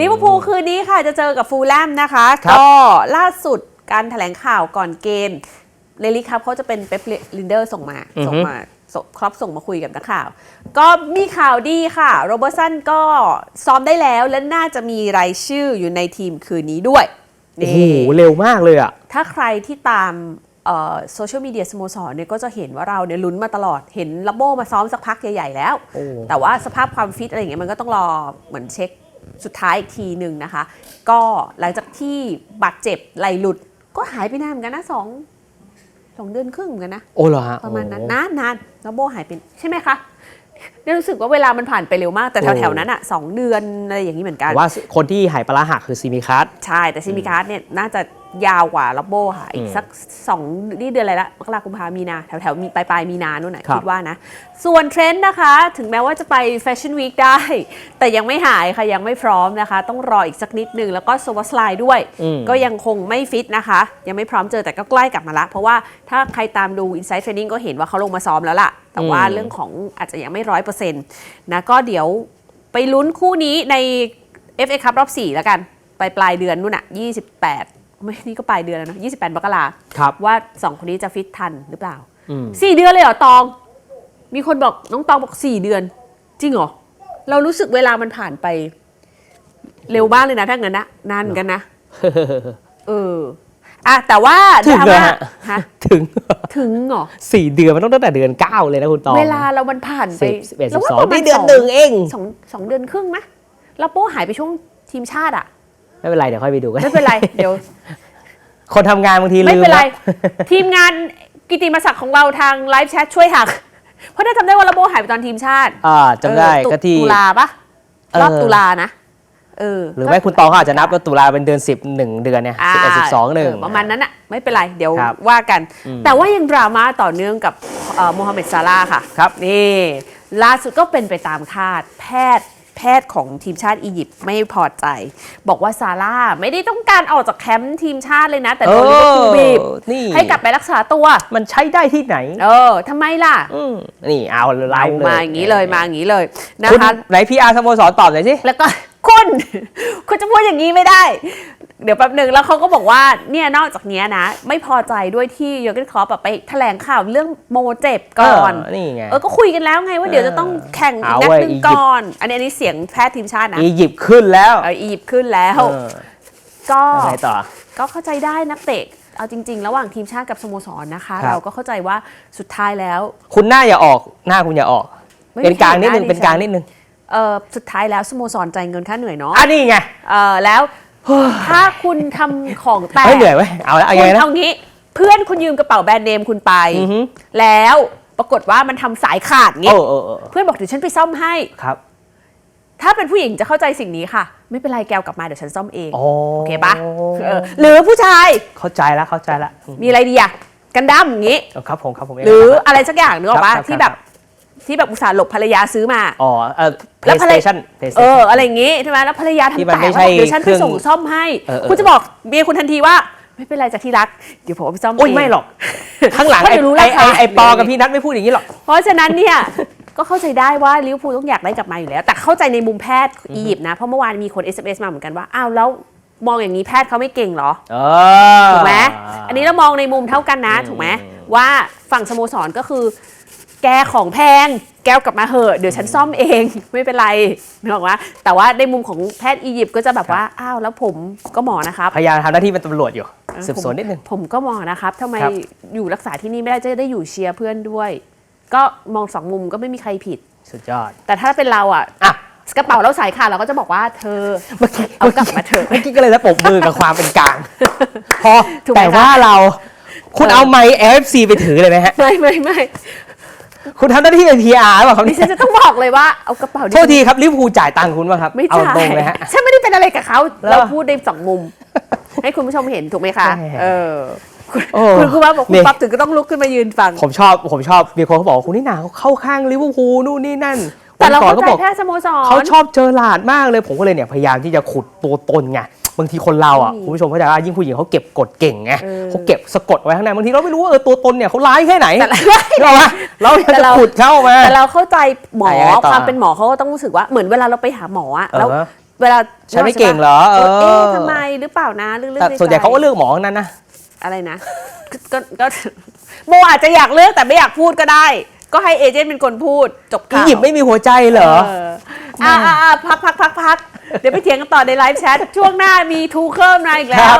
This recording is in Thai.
ลิเวอร์พูลคืนนี้ค่ะจะเจอกับฟูลแลมนะคะครับก็ล่าสุดการแถลงข่าวก่อนเกมในลีกครับเขาจะเป็นเป๊ปลินเดอร์ส่งมาอือฮึส่งมาส่งครอปส่งมาคุยกับนักข่าว ก็มีข่าวดีค่ะ โรเบอร์สันก็ซ้อมได้แล้วและน่าจะมีรายชื่ออยู่ในทีมคืนนี้ด้วยโอ้โหนี่เร็วมากเลยอะถ้าใครที่ตามโซเชียลมีเดียสโมสรเนี่ยก็จะเห็นว่าเราเนี่ยลุ้นมาตลอดเห็นลับโบมาซ้อมสักพักใหญ่ ๆ แล้วโอ้แต่ว่าสภาพความฟิตอะไรอย่างเงี้ยมันก็ต้องรอเหมือนเช็ค สุดท้ายอีกทีหนึ่งนะคะ ก็หลังจากที่บาดเจ็บไหลหลุดก็หายไปนานเหมือนกันนะสองสองเดือนครึ่งเหมือนกันนะ โอ้เหรอฮะประมาณนั้นโอ้นานนานแล้วโบหายไปใช่ไหมคะเนี่ยรู้สึกว่าเวลามันผ่านไปเร็วมากแต่โอ้แถวๆนั้นอะสองเดือนอะไรอย่างนี้เหมือนกันแต่ว่าคนที่หายปลาร้าหักคือซีมิคัสใช่แต่ซิมิการ์ดเนี่ยน่าจะ ยาวกว่าลับโบค่ะ อีอืกมสักสองนี่เดือนอะไรละมกราคมพามีนา แถวๆมีปลายปลายๆมีนานู่นน่ะครับคิดว่านะ ส่วนเทรนด์นะคะ ถึงแม้ว่าจะไปแฟชั่นวีคได้ แต่ยังไม่หายค่ะ ยังไม่พร้อมนะคะ ต้องรออีกสักนิดนึง แล้วก็โซวัสไลด์ด้วยอืมก็ยังคงไม่ฟิตนะคะ ยังไม่พร้อมเจอแต่ก็ใกล้กลับมาละ เพราะว่าถ้าใครตามดู Inside Training ก็เห็นว่าเขาลงมาซ้อมแล้วล่ะ แต่ว่าอืมเรื่องของอาจจะยังไม่ร้อยเปอร์เซ็นต์นะก็เดี๋ยวไปลุ้นคู่นี้ใน FA Cup รอบ4แล้วกันไปปลายเดือนนู่นน่ะ28 ไม่นี่ก็ปลายเดือนแล้วเนอะ28มกราครับ ว่า2คนนี้จะฟิตทันหรือเปล่าอืม4เดือนเลยเหรอตอง มีคนบอกน้องตองบอก4เดือน จริงเหรอ เรารู้สึกเวลามันผ่านไป เร็วบ้างเลยนะถ้างั้นนะนานเหมือนกันนะเอออะแต่ว่าถึงดราเหรอม่าฮะฮะถึง ถึงเหรอ สี่เดือนมันต้องตั้งแต่เดือนเก้าเลยนะคุณตอง เวลาเรามันผ่านไปสิบสิบเอ็ดสิเราบว่าสองประมาณนี่เดือนสหนึ่งเอง สองสองเดือนครึ่งไหมแล้วโป้หายไปช่วงทีมชาติอะ ไม่เป็นไรเดี๋ยวค่อยไปดูกันไม่เป็นไรเดี๋ยว คนทำงานบางทีลืมไม่เป็นไรละทีมงานกิติมศักดิ์ของเราทางไลฟ์แชทช่วยหัก เพราะถ้าจำได้ว่าระโบหายไปตอนทีมชาติอ่าจำได้เออตุก็ที่ ตุลาปะเออ รอบตุลานะเออหรือไม่คุณตองเขาอาจจะนับว่าตุลาเป็นเดือนสิบหนึ่งเดือนเนี่ยสิบเอ็ดสิบสองหนึ่ง เประมาณนั้นอะไม่เป็นไร เดี๋ยวครับว่ากัน อืมแต่ว่ายังดราม่าต่อเนื่องกับเอ่อโมฮัมเหม็ดซาลาห์ค่ะครับ นี่ล่าสุดก็เป็นไปตามคาดแพทย์ แพทย์ของทีมชาติอียิปต์ไม่พอใจ บอกว่าซาร่าห์ไม่ได้ต้องการออกจากแคมป์ทีมชาติเลยนะ แต่โดนลิเวอร์พูลบีบนี่ให้กลับไปรักษาตัว มันใช้ได้ที่ไหน เออทำไมล่ะอืมนี่เอาไล่เอาเลยมาอย่างนี้เลยมาอย่างนี้เลยนะคุณคะไหนพีอาร์สโมสรตอบหน่อยสิแล้วก็ คุณ คุณจะพูดอย่างนี้ไม่ได้ เดี๋ยวแป๊บหนึ่งแล้วเขาก็บอกว่าเนี่ยนอกจากเนี้ยนะ ไม่พอใจด้วยที่ยอร์เกนคลอปอะไปแถลงข่าวเรื่องโมเจ็บก่อนเนี่ไงเออก็คุยกันแล้วไงว่าเดี๋ยวจะต้องแข่งอีกเอานัดเว้ยหนึ่งอียิปต์ก่อน อันนี้อันนี้เสียงแพทย์ทีมชาตินะอียิปต์ขึ้นแล้วเอออียิปต์ขึ้นแล้วเออก็อะไรต่อก็เข้าใจได้นักเตะเอาจริง ๆ ระหว่างทีมชาติกับสโมสรนะคะครับเราก็เข้าใจว่าสุดท้ายแล้ว คุณหน้าอย่าออกหน้าคุณอย่าออกไม่เป็นกลางนิดนึงมีใครเป็นกลางนิดนึง เออสุดท้ายแล้วสโมสรจ่ายเงินค่าเหนื่อยเนาะอะนี่ไงเออแล้วถ้าคุณทำของแตกเฮ้ยเหนื่อยไว้ยเอาละเอาคุไงณนะ เอางี้เพื่อนคุณยืมกระเป๋าแบรนด์เนมคุณไป อือฮึ แล้วปรากฏว่ามันทำสายขาดเองี้อเออเออเพื่อนบอกเดี๋ยวฉันไปซ่อมให้ ครับถ้าเป็นผู้หญิงจะเข้าใจสิ่งนี้ค่ะ ไม่เป็นไรแกวกลับมาเดี๋ยวฉันซ่อมเองโอโอเคปะเออหรือผู้ชายเข้าใจแล้วเข้าใจแล้วอืมมีอะไรดีอะกันดั้มอย่างงี้ ครับผมครับผมเงหรือครับอะไรสักอย่างนึกออกปะครับที่แบบ ที่แบบอุตส่าห์หลบภรรยาซื้อมา อ๋อเออ แล้วภรรยา PlayStation เอ PlayStation ออะไรอย่างงี้ใช่ไหมแล้วภรรยาที่ทำมันแตไม่กใช่เดี๋ยวฉันเคไปรื่องส่งซ่อมให้ เออเออ คุณจะบอกเมียคุณทันทีว่า ไม่เป็นไรจากที่รักเดี๋ยวผมเอาไปซ่อมโอ้ยเองไม่หรอก ข้างหลังเพราะไอ้เดี๋ยวรู้ไอ้ราคา ไอ้ไอ้ปอกับพี่นัทไม่พูดอย่างนี้หรอก เพราะฉะนั้นเนี่ย ก็เข้าใจได้ว่าลิเวอร์พูลต้องอยากได้กลับมาอยู่แล้ว แต่เข้าใจในมุมแพทย์อียิปต์นะ เพราะเมื่อวานมีคน SMS มาเหมือนกันว่า อ้าวแล้วมองอย่างนี้แพทย์เขาไม่เก่งเหรอ เออ ถูกไหมอันนี้เรามองในมุมเท่ากันนะอืมถูกไหมว่าฝั่งสโมสรก็คือ แกของแพง แกวกลับมาเหอะ เดี๋ยวฉันซ่อมเอง ไม่เป็นไรนึกออกว่าแต่ว่าในมุมของแพทย์อียิปต์ก็จะแบบว่า อ้าว แล้วผมก็หมอนะครับ พยายามทำหน้าที่เป็นตำรวจอยู่เออสืบสวนนิดนึง ผมก็มองนะครับทำไมครับ อยู่รักษาที่นี่ไม่ได้จะได้อยู่เชียร์เพื่อนด้วย ก็มองสองมุมก็ไม่มีใครผิด สุดยอด แต่ถ้าเป็นเราอะอะ กระเป๋าเราสายขาดเราก็จะบอกว่าเธอ เมื่อกี้เอากลับมาเถอะเมื่อกี้ก็เลยแล้วปรบมือกับความเป็นกลาง พอ ถูกไหมแต่คะว่าเรา คุณเออเอาไมค์ LFC ไปถือเลยไหมฮะ ไม่ไม่ไม่ คุณทำหน้าที่เป็น PR หรือเปล่าครับดินี่ฉันจะต้องบอกเลยว่าเอากระเป๋าดิโทษทีครับลิเวอร์พูลจ่ายตังค์คุณป่ะครับไม่เอาใช่ตรงเลยฮะ ฉันไม่ได้เป็นอะไรกับเขาแล้ว เราพูดในสองมุม ให้คุณผู้ชมเห็นถูกไหมคะใช่เออคุณโอ้คุณคุณว่าบอกคุนี่ ณปั๊บถึงก็ต้องลุกขึ้นมายืนฟัง ผมชอบผมชอบมีคนเขาบอกว่าคุณนี่นาเขาเข้าข้างลิเวอร์พูลนู่นนี่นั่นแต่เราวันก่อนเข้าเขาใจบอก แพทย์สโมสร เขาชอบเจอหลาดมากเลยผมก็เลยเนี่ยพยายามที่จะขุดตัวตนไง บางทีคนเราอะอืมคุณผู้ชมเข้าใจว่ายิ่งผู้หญิงเขาเก็บกดเก่งไงเออเขาเก็บสะกดไว้ข้างในบางทีเราไม่รู้ว่าเออตัวตนเนี่ยเขาร้ายแค่ไหนแต่เราอะเราอยากแต่จะเราขุดเข้ามาแต่เราเข้าใจหมออะยังไงต่อความเป็นหมอเขาก็ต้องรู้สึกว่าเหมือนเวลาเราไปหาหมออะแล้วเออเวลาฉันไม่เก่งเหรอเออเออเอ๊ะทำไมหรือเปล่านะเรื่องแต่ๆส่วนใหญ่ใจเขาก็เลือกหมอทั้งนั้นนะอะไรนะก็ก็ก็โมอาจจะอยากเลือกแต่ไม่อยากพูดก็ได้ ก็ให้เอเจนต์เป็นคนพูดจบอีข่าวยิปต์ไม่มีหัวใจเหรอเอออ่าอ่าอ่าพักพักพักพัก เดี๋ยวไปเถียงกันต่อในไลฟ์แชทช่วงหน้ามีทูเคิลมาอีกแล้ว